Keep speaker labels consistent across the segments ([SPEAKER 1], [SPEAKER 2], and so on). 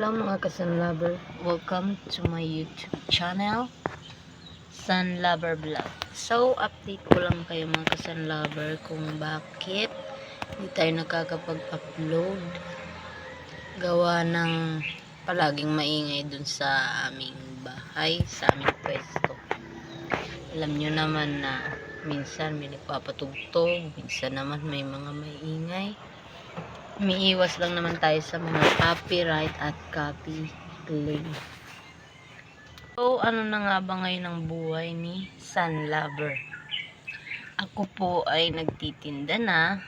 [SPEAKER 1] Hello mga kasan lover. Welcome to my YouTube channel. Sun Lover Vlog. So, update ko lang kayo mga kasan lover kung bakit hindi tayo nakakapag-upload. Gawa ng palaging maingay dun sa aming bahay, sa aming pwesto. Alam nyo naman na minsan may nagpapatugtog, minsan naman may mga maingay. Umiiwas lang naman tayo sa mga copyright at copy claim. So, ano na nga ba ngayon ang buhay ni Sun Lover? Ako po ay nagtitinda na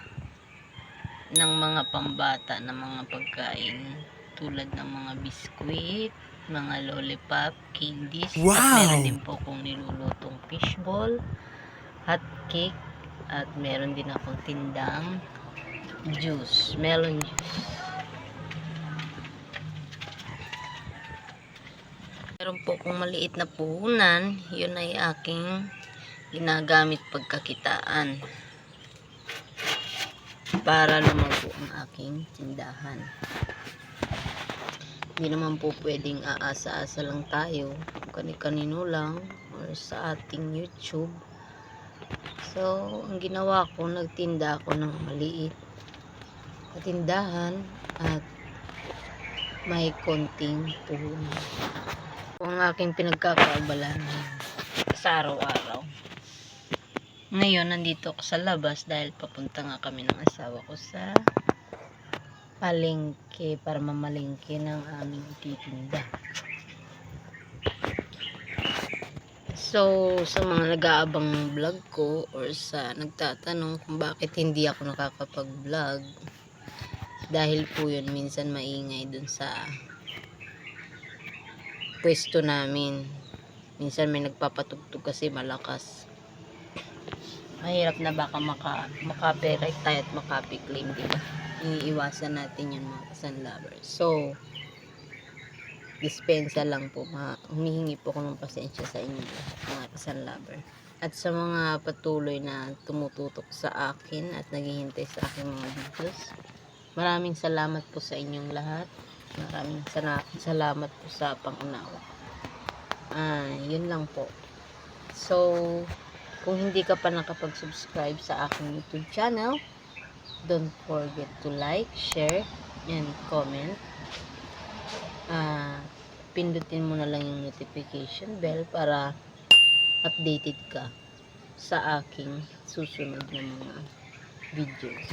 [SPEAKER 1] ng mga pambata na mga pagkain tulad ng mga biskwit, mga lollipop, candies, at
[SPEAKER 2] Wow!
[SPEAKER 1] meron din po akong nilulutong fishball, hot cake, at meron din akong tindang juice, melon juice. Meron po kung maliit na puhunan, yun ay aking ginagamit pagkakitaan para lumago ang aking tindahan. Hindi naman po pwedeng aasa-asa lang tayo, kani-kanino lang, or sa ating YouTube. So, ang ginawa ko, nagtinda ako ng maliit na tindahan at may konting puhunan. Ang aking pinagkakaabalahan sa araw-araw. Ngayon, nandito ako sa labas dahil papunta nga kami ng asawa ko sa palengke para mamalengke ng aming titinda. So, sa mga nag-aabang vlog ko or sa nagtatanong kung bakit hindi ako nakakapag-vlog dahil po yun minsan maingay dun sa pwesto namin. Minsan may nagpapatugtog kasi malakas. Mahirap na baka maka, maka-copyright tayo at maka-claim, di ba? Iniiwasan natin yun mga kasan lovers. So, dispensa lang po. Ma humihingi po ako ng pasensya sa inyo mga kasan lover. At sa mga patuloy na tumututok sa akin at naghihintay sa aking mga videos, maraming salamat po sa inyong lahat. Maraming salamat po sa pangunawa. Ah, yun lang po. So, kung hindi ka pa nakapag-subscribe sa aking YouTube channel, don't forget to like, share, and comment. Ah, pindutin mo na lang yung notification bell para updated ka sa aking susunod na mga videos.